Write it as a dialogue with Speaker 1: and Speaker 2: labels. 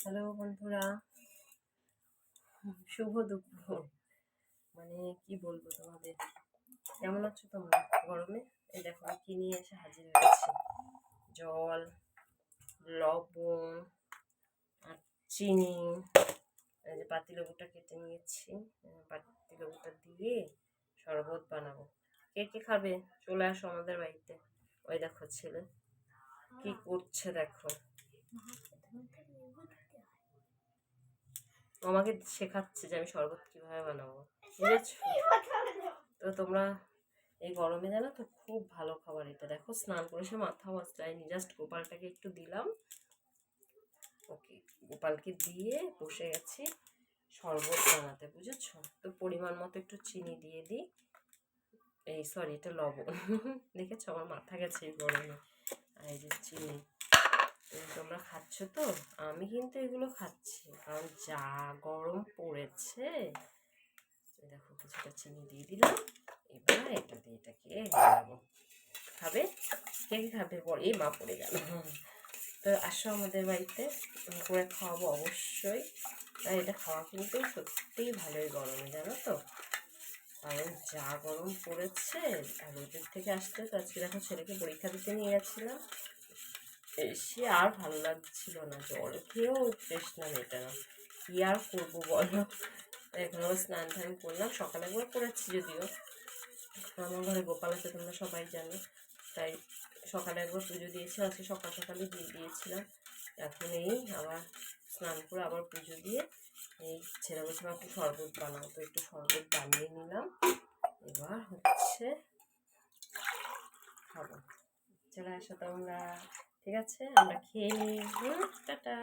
Speaker 1: Hello বন্ধুরা। শুভ দুপুর। মানে কি বলব তোমাদের? কেমন আছো তোমরা? গরমে? এই দেখো আমি কি নিয়ে এসে হাজির হয়েছি? জল লবণ আর চিনি। এই যে পাতিলেবুটা কেটে নিয়েছি। আহ, পাতিলেবুটা দিয়ে শরবত বানাবো। কে কে খাবে? চলে আসো আমাদের বাড়িতে। ওই দেখো ছেলে। কি করছে দেখো? আমাকে শেখাচ্ছে যে আমি শরবত কীভাবে বানাবো বুঝেছ? তো তোমরা এই গরমে জানো তো খুব ভালো খাবার এটা। দেখো স্নান করে সে মাথা মশলাইনি জাস্ট গোপালটাকে একটু দিলাম। ওকে গোপালকে দিয়ে বসে গেছি শরবত বানাতে বুঝেছ? তো পরিমাণ মতো একটু চিনি দিয়ে দিই। এই সরি এটা লবণ। দেখেছ? আমার মাথা গেছে এই গরমে। আর এই যে চিনি। তোমরা খাচ্ছ তো? আমি কিন্তু এগুলো খাচ্ছি। কারণ যা গরম পড়েছে দেখো কিছুটা চিনি দিয়ে দিলাম। এবার এটা দিয়ে এটাকে খাবে? কে কে খাবে? পরে মা পড়ে গেল। তো আসো আমাদের বাড়িতে। করে খাওয়াবো অবশ্যই। আর এটা খাওয়া কিন্তু সত্যিই ভালোই গরমে, জানো তো? কারণ যা গরম পড়েছে, আর ওদের থেকে আসতে তো আজকে দেখো ছেলেকে পরীক্ষা দিতে নিয়ে গেছিলাম। এসে আর ভালো লাগছিল না জল খেয়েও তৃষ্ণা মেটে না। কী আর করব বলো? এখন আবার স্নান টান করলাম, সকালে একবার করেছি যদিও। আমার ঘরে গোপাল আছে, তোমরা সবাই জানো। তাই সকালে একবার পুজো দিয়েছি আজকে সকাল সকালে দিয়ে দিয়েছিলাম। এখন এই আবার স্নান করে আবার পুজো দিয়ে এই ছেলে বলছে একটু শরবত বানাবো তো একটু শরবত বানিয়ে নিলাম। এবার হচ্ছে খাব। চলে আসো তোমরা। ঠিক আছে? আমরা খেয়ে নিই। Hmm tata.